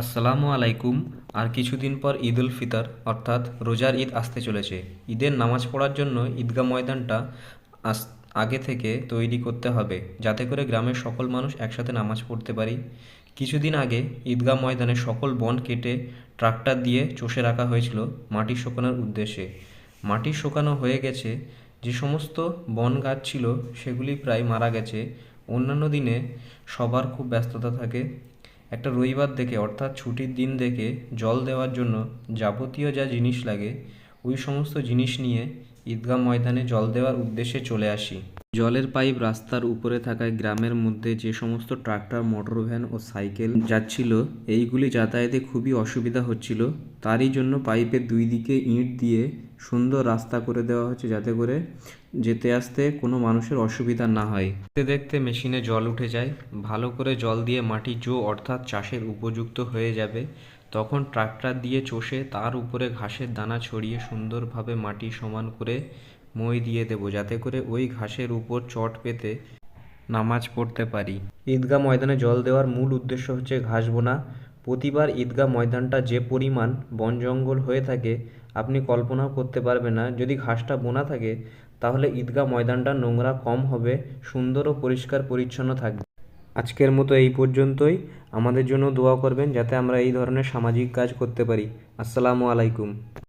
আসসালামু আলাইকুম। আর কিছুদিন পর ঈদ উল ফিতর, অর্থাৎ রোজার ঈদ আসতে চলেছে। ঈদের নামাজ পড়ার জন্য ঈদগাহ ময়দানটা আস, আগে থেকে তৈরি করতে হবে, যাতে করে গ্রামের সকল মানুষ একসাথে নামাজ পড়তে পারি। কিছুদিন আগে ঈদগাহ ময়দানে সকল বন কেটে ট্রাক্টর দিয়ে চষে রাখা হয়েছিল মাটি শুকানোর উদ্দেশ্যে। মাটি শুকানো হয়ে গেছে, যে সমস্ত বন গাছ ছিল সেগুলি প্রায় মারা গেছে। অন্যান্য দিনে সবার খুব ব্যস্ততা থাকে একটা রবিবার দেখে, অর্থাৎ ছুটির দিন দেখে জল দেওয়ার জন্য যাবতীয় যা জিনিস লাগে, ওই সমস্ত জিনিস নিয়ে ঈদগাহ ময়দানে জল দেওয়ার উদ্দেশ্যে চলে আসি। জলের পাইপ রাস্তার উপরে থাকায় গ্রামের মধ্যে যে সমস্ত ট্রাক্টর মোটর ভ্যান ও সাইকেল যাচ্ছিল, এইগুলি যাতায়াতে খুবই অসুবিধা হচ্ছিল। তারই জন্য পাইপের দুই দিকে ইঁট দিয়ে সুন্দর রাস্তা করে দেওয়া হচ্ছে যাতে করে যেতে আসতে কোনো মানুষের অসুবিধা না হয়। দেখতে দেখতে মেশিনে জল উঠে যায়। ভালো করে জল দিয়ে মাটি জো অর্থাৎ চাষের উপযুক্ত হয়ে যাবে। তখন ট্রাক্টর দিয়ে চষে তার উপরে ঘাসের দানা ছড়িয়ে সুন্দরভাবে মাটি সমান করে মই দিয়ে দেবো যাতে করে ওই ঘাসের উপর চট পেতে নামাজ পড়তে পারি। ঈদগাহ ময়দানে জল দেওয়ার মূল উদ্দেশ্য হচ্ছে ঘাস বোনা। প্রতিবার ঈদগাহ ময়দানটা যে পরিমাণ বন জঙ্গল হয়ে থাকে, আপনি কল্পনাও করতে পারবেন না। যদি ঘাসটা বোনা থাকে, তাহলে ঈদগাহ ময়দানটা নোংরা কম হবে, সুন্দর ও পরিষ্কার পরিচ্ছন্ন থাকবে। আজকের মতো এই পর্যন্তই। আমাদের জন্য দোয়া করবেন যাতে আমরা এই ধরনের সামাজিক কাজ করতে পারি। আসসালামু আলাইকুম।